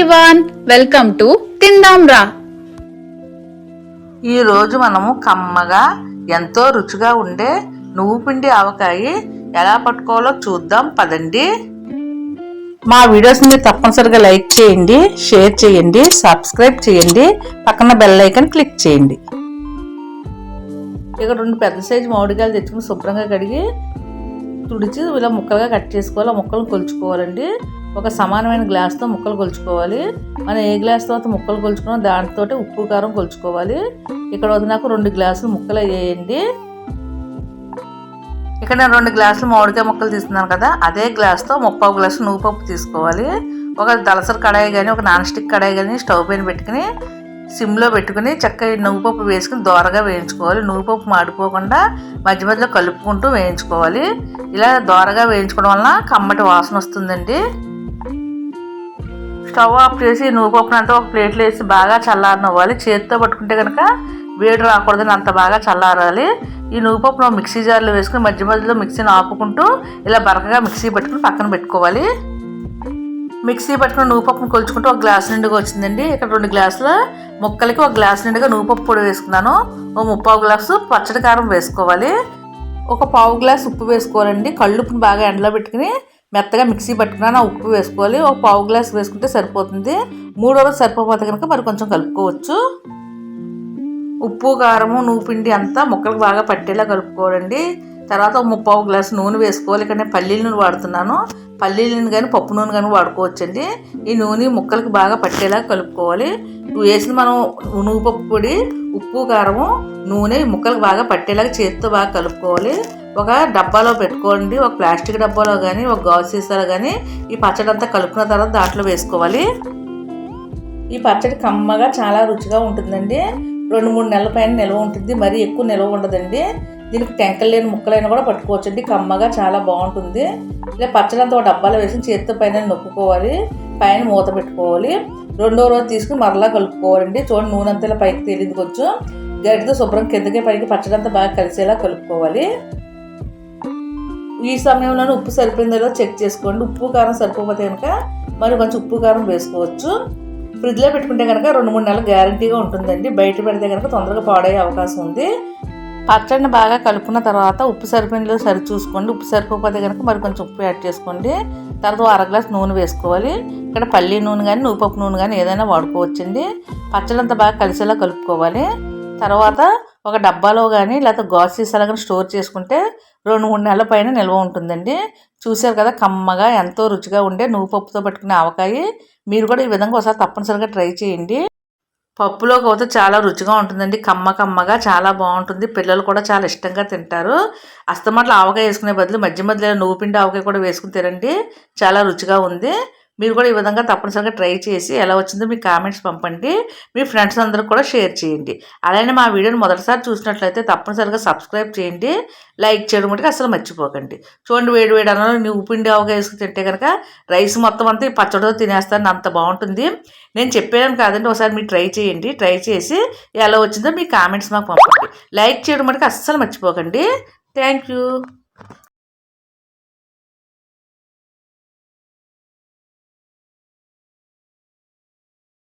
Everyone welcome to తిందాం రా ఈరోజు మనము కమ్మగా ఎంతో రుచిగా ఉండే నువ్వు పిండి ఆవకాయ ఎలా పట్టుకోవాలో చూద్దాం పదండి. మా వీడియోస్ మీరు తప్పనిసరిగా లైక్ చేయండి షేర్ చేయండి సబ్స్క్రైబ్ చేయండి పక్కన బెల్ ఐకన్ క్లిక్ చేయండి. ఇక రెండు పెద్ద సైజు మామిడికాయలు తెచ్చుకుని శుభ్రంగా కడిగి తుడిచి ఇలా ముక్కలుగా కట్ చేసుకోవాలి. ఆ ముక్కలు కొలుచుకోవాలండి. ఒక సమానమైన గ్లాస్తో ముక్కలు కొలుచుకోవాలి. మనం ఏ గ్లాస్తో అయితే ముక్కలు కొలుచుకున్నాం దాంతో ఉప్పు కారం కొలుచుకోవాలి. ఇక్కడ వద్ద నాకు రెండు గ్లాసులు ముక్కలు వేయండి ఇక్కడ నేను రెండు గ్లాసులు మామిడికాయ ముక్కలు తీసుకున్నాను కదా అదే గ్లాస్తో ముప్పావు గ్లాసు నువ్వు పప్పు తీసుకోవాలి. ఒక దలసరి కడాయి కానీ ఒక నాన్ స్టిక్ కడాయి కానీ స్టవ్ పైన పెట్టుకుని సిమ్లో పెట్టుకుని చక్కగా నువ్వుపప్పు వేసుకుని దోరగా వేయించుకోవాలి. నువ్వుపప్పు మాడిపోకుండా మధ్య మధ్యలో కలుపుకుంటూ వేయించుకోవాలి. ఇలా దోరగా వేయించుకోవడం వలన కమ్మటి వాసన వస్తుందండి. స్టవ్ ఆఫ్ చేసి నువ్వుపప్పును అంతా ఒక ప్లేట్లో వేసి బాగా చల్లారనివ్వాలి. చేతితో పట్టుకుంటే కనుక వేడి రాకూడదని అంత బాగా చల్లారాలి. ఈ నువ్వుపప్పును మిక్సీ జార్లో వేసుకుని మధ్య మధ్యలో మిక్సీని ఆపుకుంటూ ఇలా బరకగా మిక్సీ పెట్టుకుని పక్కన పెట్టుకోవాలి. మిక్సీ పట్టుకుని నువ్వుపప్పును కొలుచుకుంటూ ఒక గ్లాస్ నిండుగా వచ్చిందండి. ఇక్కడ రెండు గ్లాసుల ముక్కలకి ఒక గ్లాస్ నిండుగా నువ్వుపప్పు పొడి వేసుకున్నాను. ఓ ముప్పావు గ్లాసు పచ్చడి కారం వేసుకోవాలి. ఒక పావు గ్లాస్ ఉప్పు వేసుకోవాలండి. కళ్ళుప్పును బాగా ఎండలో పెట్టుకుని మెత్తగా మిక్సీ పట్టుకున్నాను. ఉప్పు వేసుకోవాలి. ఒక పావు గ్లాస్ వేసుకుంటే సరిపోతుంది. మూడో రోజు సరిపోతే కనుక మరి కొంచెం కలుపుకోవచ్చు. ఉప్పు కారము నువ్వు పిండి అంతా ముక్కలకు బాగా పట్టేలా కలుపుకోవాలండి. తర్వాత ఒక ముప్పావు గ్లాసు నూనె వేసుకోవాలి. ఇక్కడ నేను పల్లీల నూనె వాడుతున్నాను. పల్లీల నూనె కానీ పప్పు నూనె కానీ వాడుకోవచ్చండి. ఈ నూనె ముక్కలకు బాగా పట్టేలా కలుపుకోవాలి. వేసిన మనం నువ్వు పప్పు పొడి ఉప్పు కారము నూనె ముక్కలకు బాగా పట్టేలాగా చేతితో బాగా కలుపుకోవాలి. ఒక డబ్బాలో పెట్టుకోండి ఒక ప్లాస్టిక్ డబ్బాలో కానీ ఒక గాజు సీసాలో కానీ ఈ పచ్చడి అంతా కలుపుకున్న తర్వాత దాంట్లో వేసుకోవాలి. ఈ పచ్చడి కమ్మగా చాలా రుచిగా ఉంటుందండి. రెండు మూడు నెలల పైన నిల్వ ఉంటుంది మరీ ఎక్కువ నిల్వ ఉండదండి. దీనికి టెంకలు లేని ముక్కలైనా కూడా పట్టుకోవచ్చండి. కమ్మగా చాలా బాగుంటుంది. ఇలా పచ్చడి అంతా ఒక డబ్బాలో వేసి చేతితో పైన నొక్కుకోవాలి. పైన మూత పెట్టుకోవాలి. రెండో రోజు తీసుకుని మరలా కలుపుకోవాలండి. చూడండి నూనె అంతా ఇలా పైకి తేలింది కొంచెం. గరిటతో శుభ్రం కిందకే పైకి పచ్చడి అంతా బాగా కలిసేలా కలుపుకోవాలి. ఈ సమయంలోనే ఉప్పు సరిపోయిందో చెక్ చేసుకోండి. ఉప్పు కారం సరిపోతే కనుక మరి కొంచెం ఉప్పు కారం వేసుకోవచ్చు. ఫ్రిడ్జ్లో పెట్టుకుంటే కనుక రెండు మూడు నెలలు గ్యారంటీగా ఉంటుందండి. బయట పెడితే కనుక తొందరగా పాడయ్యే అవకాశం ఉంది. పచ్చడిని బాగా కలుపుకున్న తర్వాత ఉప్పు సరిపోయిందో సరి చూసుకోండి. ఉప్పు సరిపోతే కనుక మరి కొంచెం ఉప్పు యాడ్ చేసుకోండి. తర్వాత అర గ్లాస్ నూనె వేసుకోవాలి. ఇక్కడ పల్లి నూనె కానీ నూపప్పు నూనె కానీ ఏదైనా వాడుకోవచ్చండి. పచ్చడి అంతా బాగా కలిసేలా కలుపుకోవాలి. తర్వాత ఒక డబ్బాలో కానీ లేకపోతే గాజు సీసాలో కానీ స్టోర్ చేసుకుంటే రెండు మూడు నెలల పైన నిల్వ ఉంటుందండి. చూసారు కదా కమ్మగా ఎంతో రుచిగా ఉండే నువ్వు పప్పుతో పట్టుకునే ఆవకాయ. మీరు కూడా ఈ విధంగా ఒకసారి తప్పనిసరిగా ట్రై చేయండి. పప్పులోకి అయితే చాలా రుచిగా ఉంటుందండి. కమ్మ కమ్మగా చాలా బాగుంటుంది. పిల్లలు కూడా చాలా ఇష్టంగా తింటారు. అస్తమాటలు ఆవకాయ వేసుకునే బదులు మధ్య మధ్యలో నువ్వు పిండి ఆవకాయ కూడా వేసుకుని తినండి. చాలా రుచిగా ఉంది. మీరు కూడా ఈ విధంగా తప్పనిసరిగా ట్రై చేసి ఎలా వచ్చిందో మీ కామెంట్స్ పంపండి. మీ ఫ్రెండ్స్ అందరికి కూడా షేర్ చేయండి. అలానే మా వీడియోని మొదటిసారి చూసినట్లయితే తప్పనిసరిగా సబ్స్క్రైబ్ చేయండి. లైక్ చేయడం మటుకు అసలు మర్చిపోకండి. చూడండి వేడి వేడి అన్నంలో నీ ఉప్పిండి ఆవుగా వేసుకుని తింటే కనుక రైస్ మొత్తం అంతా ఈ పచ్చడితో తినేస్తాను అంత బాగుంటుంది. నేను చెప్పాను కాదండి ఒకసారి మీరు ట్రై చేయండి. ట్రై చేసి ఎలా వచ్చిందో మీ కామెంట్స్ మాకు పంపండి. లైక్ చేయడం మటుకు అస్సలు మర్చిపోకండి. Thank you.